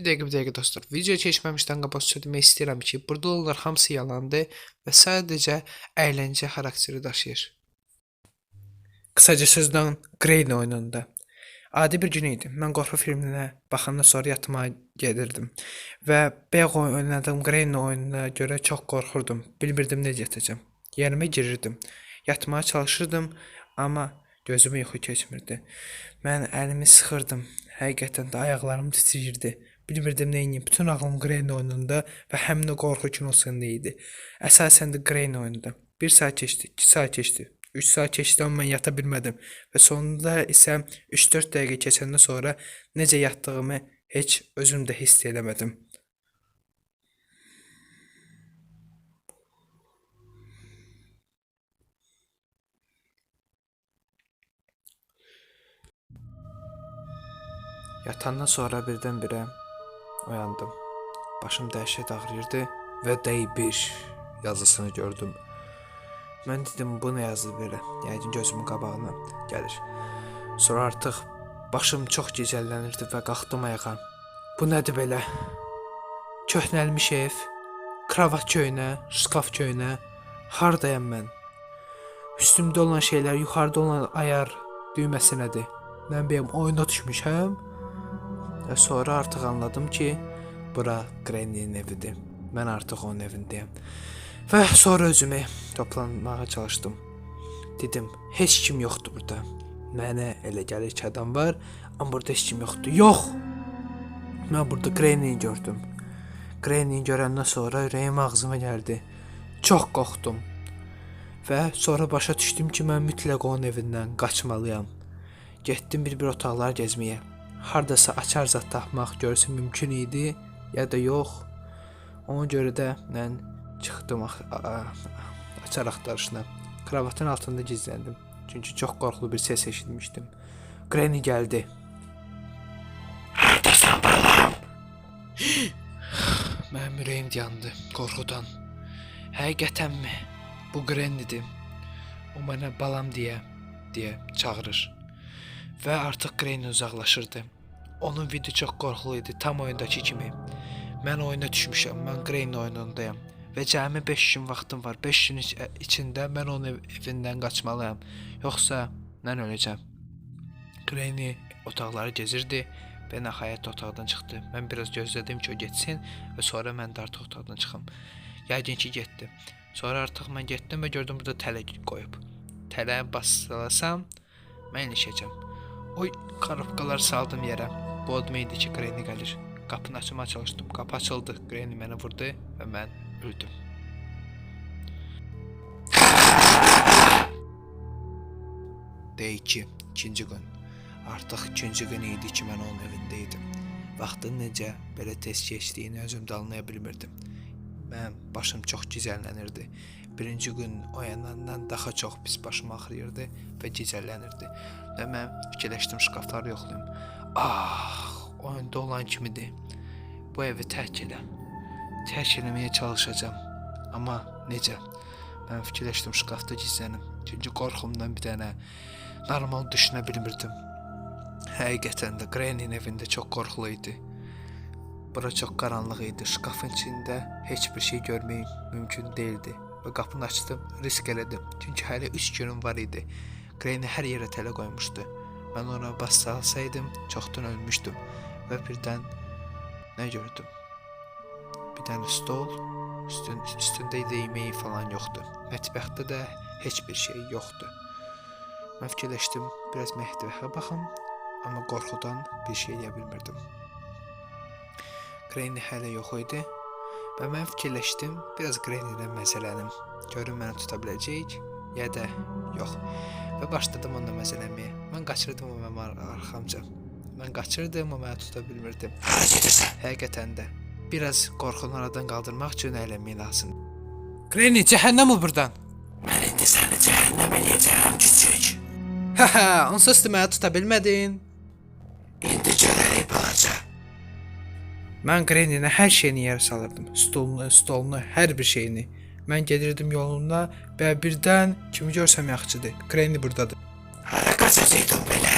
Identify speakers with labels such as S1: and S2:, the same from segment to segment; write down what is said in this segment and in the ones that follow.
S1: Bir dəqiqə, bir dəqiqə dostlar. Video keçməmişdən qabaq sizə demək istəyirəm ki, burada olanlar hamısı yalandır və sadəcə əyləncə xarakteri daşıyır. Qısaca sözdən Grain oyununda. Adi bir gün idi. Mən qorxu filminə baxandan sonra yatmağa gedirdim və bayaq oynadığım Grain oyununa görə çox qorxurdum. Bilmirdim necə yatacağam. Yerimə girirdim. Yatmağa çalışırdım, amma gözümə yuxu keçmirdi. Mən əlimi sıxırdım. Həqiqətən də ayaqlarım titrəyirdi. Bilmirdim edim. Bütün ağlım Grain oyununda və həmin o qorxu kinosunda idi. Əsasən də Grain oyununda. 1 saat keçdi, 2 saat keçdi. 3 saat keçdi amma mən yata bilmədim və sonunda isə 3-4 dəqiqə keçəndən sonra necə yatdığımı heç özüm də hiss eləmədim. Yatandan sonra birdən-birə oyandım. Başım dəhşət ağrıyırdı və D1 yazısını gördüm. Mən dedim bu nə yazdı belə? Yəqin gözümün qabağına gəlir. Sonra artıq başım çox gicəllənirdi və qalxdım ayağa. Bu nədir belə? Köhnəlmiş ev, kravat köynə, şkaf köynə. Hardayam mən? Üstümdə olan şeylər, yuxarıda olan ayar düyməsi nədir? Mən bəyəm oyuna düşmüşəm? Və sonra artıq anladım ki, bura Granny'nin evidir. Mən artıq onun evindəyəm. Və sonra özümü toplanmağa çalışdım. Dedim, heç kim yoxdur burada. Mənə elə gəlir ki, adam var, amma burada heç kim yoxdur. Yox. Mən burada Granny-ni gördüm. Granny-ni görəndən sonra ürəyim ağzıma gəldi. Çox qorxdum. Və sonra başa düşdüm ki, mən mütləq onun evindən qaçmalıyam. Getdim bir-bir otaqlar gəzməyə. Hardasa açar zad tapmaq görsə mümkün idi, ya da yox. Ona görə də mən çıxdım açar axtarışına. Kravatın altında gizləndim. Çünki çox qorxulu bir səs eşitmişdim. Granny gəldi. Hardasan balam? Mənim ürəyim yandı qorxudan. Həqiqətənmi? Bu Granny'dir. O mənə balam deyə deyə çağırır. Və artıq Granny uzaqlaşırdı. Onun video çox qorxulu idi, tam oyundakı kimi. Mən oyuna düşmüşəm. Mən Granny oyunundayam və cəmi 5 gün vaxtım var. 5 gün iç- içində mən onun ev- evindən qaçmalıyam. Yoxsa mən öləcəm. Granny otaqları gezirdi və nəhayət otaqdan çıxdı. Mən biraz gözlədim ki, o getsin və sonra mən də artıq otaqdan çıxım. Yəqin ki, getdi. Sonra artıq mən getdim və gördüm burada tələ qoyub. Tələyə bassalasam mən ilişəcəm. Oy, karobkaları saldım yerə. Bu odma idi ki, Granny gəlir. Qapını açmağa çalışdım. Qapı açıldı. Granny məni vurdu və mən öldüm. D2, ikinci gün. Artıq ikinci gün idi ki, mən onun evində idim. Vaxtın necə belə tez keçdiyini özüm də anlaya bilmirdim. Mənim başım çox gicəllənirdi. Birinci gün oyanandan daha çox pis başım ağrıyırdı və gicəllənirdi. Və mən fikirləşdim şkafları yoxlayım. Ah, oyunda olan kimidir. Bu evi tərk elə. Tərk eləməyə çalışacağam. Amma necə? Mən fikirləşdim şkafda gizlənim. Çünki qorxumdan bir dənə normal düşünə bilmirdim. Həqiqətən də Granny'nin evində çox qorxulu idi. Bura çox qaranlıq idi. Şkafın içində heç bir şey görmək mümkün değildi. Və qapını açdım, risk elədim. Çünki hələ 3 günüm var idi. Granny hər yerə tələ qoymuşdu. Mən ona bas salsaydım, çoxdan ölmüşdüm. Və birdən nə gördüm? Bir dənə stol, üstün, üstündə də yeməyi falan yoxdur. Mətbəxdə də heç bir şey yoxdur. Mən fikirləşdim, biraz mətbəxə baxım, amma qorxudan bir şey edə bilmirdim. Granny hələ yox idi və mən fikirləşdim, biraz Granny ilə məsələnim. Görüm məni tuta biləcək, ya da yox. Və başladım onunla məsələməyə. Mən qaçırdım o mənim ar- arxamca. Mən qaçırdım, o məni tuta bilmirdi. Həqiqətən də biraz qorxunu aradan qaldırmaq üçün əylənmək lazımdır. Granny, cəhənnəm ol burdan. Mən indi səni cəhənnəmə yeyəcəm, küçük. Haha, onsuz da məni tuta bilmədin. Mən Granny-nə hər şeyini yerə salırdım. Stolunu, stolunu, hər bir şeyini. Mən gedirdim yolunda və birdən kimi görsəm yaxşıdır. Granny burdadır. Hara qaçacaqdın belə?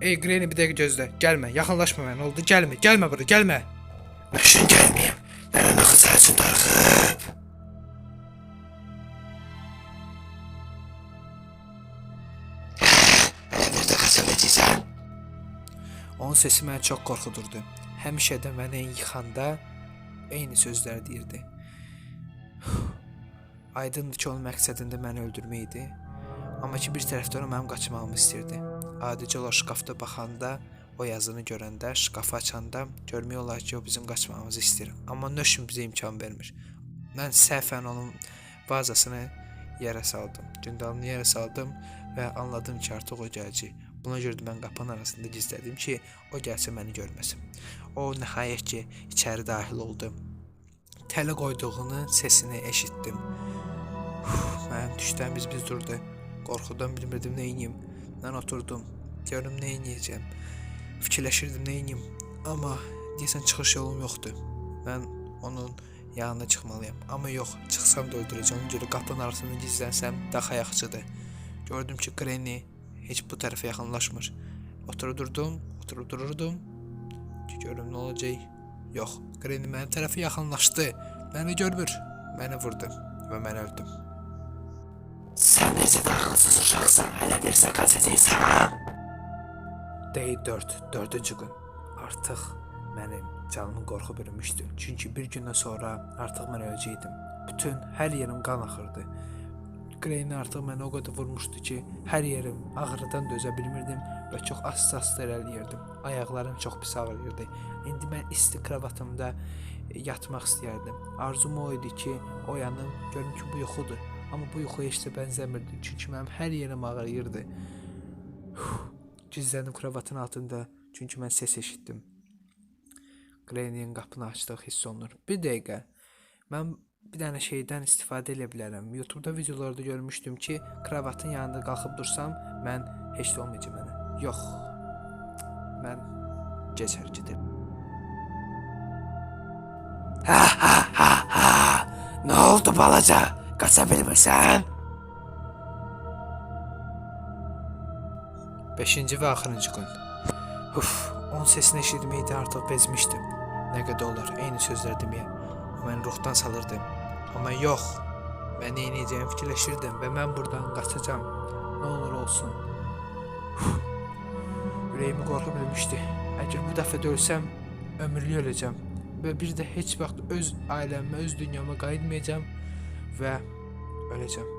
S1: Ey Granny bir dəqiqə gözlə. Gəlmə, yaxınlaşma mənə. Oldu, gəlmə, gəlmə bura, gəlmə.
S2: Üçün gəlməyim. Nənə nə qızar üçün
S1: Onun səsi məni çox qorxudurdu. Həmişə də məni yıxanda eyni sözlər deyirdi. Aydındır ki, onun məqsədində məni öldürmək idi. Amma ki, bir tərəfdən o mənim qaçmağımı istirdi. Adicə olaraq şkafda baxanda, o yazını görəndə, şkafı açanda görmək olar ki, o bizim qaçmağımızı istəyir. Amma nöşün bizə imkan vermir. Mən səhvən onun vazasını yerə saldım. Gündalını yerə saldım və anladım ki, artıq o gələcək. Buna görə də mən qapının arasında gizlədim ki, o gəlsə məni görməsin. O nəhayət ki, içəri daxil oldu. Tələ qoyduğunu səsini eşitdim. Uf, düşdən biz biz durdu. Qorxudan bilmirdim nə edeyim. Mən oturdum. Görüm nə edəcəm. Fikirləşirdim nə edeyim. Amma deyəsən çıxış yolum yoxdur. Mən onun yanına çıxmalıyam. Amma yox, çıxsam da öldürəcəm. Ona görə qapının arasında gizlənsəm daha yaxşıdır. Gördüm ki, Granny heç bu tərəfə yaxınlaşmır. Oturub durdum, oturub dururdum. Görüm nə olacaq. Yox, Granny mənim tərəfə yaxınlaşdı. Məni görmür. Məni vurdu və mən öldüm.
S2: Sən necə də ağılsız uşaqsan, hələ bir də qaçacaqsan.
S1: Day 4, 4-cü gün. Artıq mənim canımın qorxu bürümüşdü. Çünki bir gündən sonra artıq mən öləcəydim. Bütün hər yerim qan axırdı. Greyni artıq məni o qədər vurmuşdu ki, hər yerim ağrıdan dözə bilmirdim və çox asta-asta irəliləyirdim. Ayaqlarım çox pis ağrıyırdı. İndi mən isti kravatımda yatmaq istəyərdim. Arzum o idi ki, oyanım, görüm ki, bu yuxudur. Amma bu yuxuya heç də bənzəmirdi. Çünki mənim hər yerim ağrıyırdı. Gizləndim kravatın altında, çünki mən səs eşitdim. Granny'nin qapını açdığı hiss olunur. Bir dəqiqə. Mən bir dənə şeydən istifadə edə bilərəm. YouTube-da videolarda görmüşdüm ki, kravatın yanında qalxıb dursam, mən heç də olmayacaq mənə. Yox. Mən gec hərəkət edirəm.
S2: Ha ha ha ha. Nə oldu balaca? Qaça bilmirsən?
S1: 5-ci və axırıncı gün. Uf, onun səsini eşitməkdə artıq bezmişdim. Nə qədər olar, eyni sözlər deməyə. O məni ruhdan salırdı. Amma yox. Mən nə edəcəyimi fikirləşirdim və mən burdan qaçacağam. Nə olur olsun. Ürəyimi qorxu bilmişdi. Əgər bu dəfə də ölsəm, ömürlük öləcəm və bir də heç vaxt öz ailəmə, öz dünyama qayıtmayacağam və öləcəm.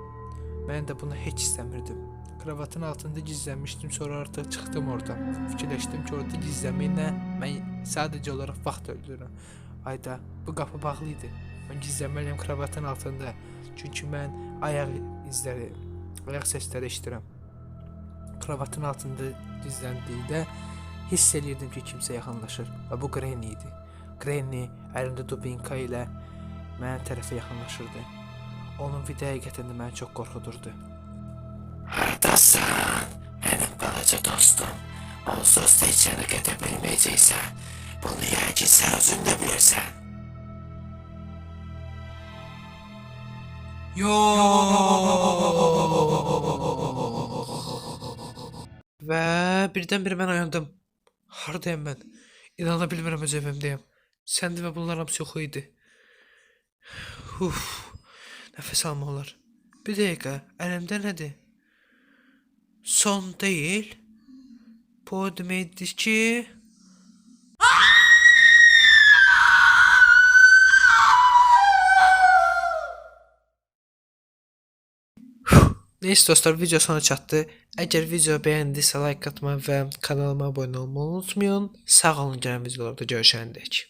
S1: Mən də bunu heç istəmirdim. Kravatın altında gizlənmişdim, sonra artıq çıxdım oradan. Fikirləşdim ki, orada gizlənməklə mən sadəcə olaraq vaxt öldürürəm. Ayda bu qapı bağlı idi. Mən gizlənməliyəm kravatın altında. Çünki mən ayaq izləri, ayaq səsləri eşidirəm. Kravatın altında gizləndikdə hiss eləyirdim ki, kimsə yaxınlaşır və bu Granny idi. Granny əlində dubinka ilə mənə tərəfə yaxınlaşırdı. Onun bir həqiqətən də məni çox qorxudurdu.
S2: Hardasan? Mənim balaca dostum. Onsuz da yana gedə bilməyəcəksən. Bunu yəqin sən özün də bilirsən.
S1: Və birdən-birə mən oyandım. Hardayam mən? İnana bilmirəm öz evimdəyəm. Səndə və bunlar hamısı yox idi. Uf. Nəfəs almaq olar. Bir dəqiqə, əlimdə nədir? Son deyil. Bu deməkdir Neyse dostlar video sona çatdı. Əgər video bəyəndisə like atmayı və kanalıma abunə olmayı unutmayın. Sağ olun gələn videolarda görüşəndək.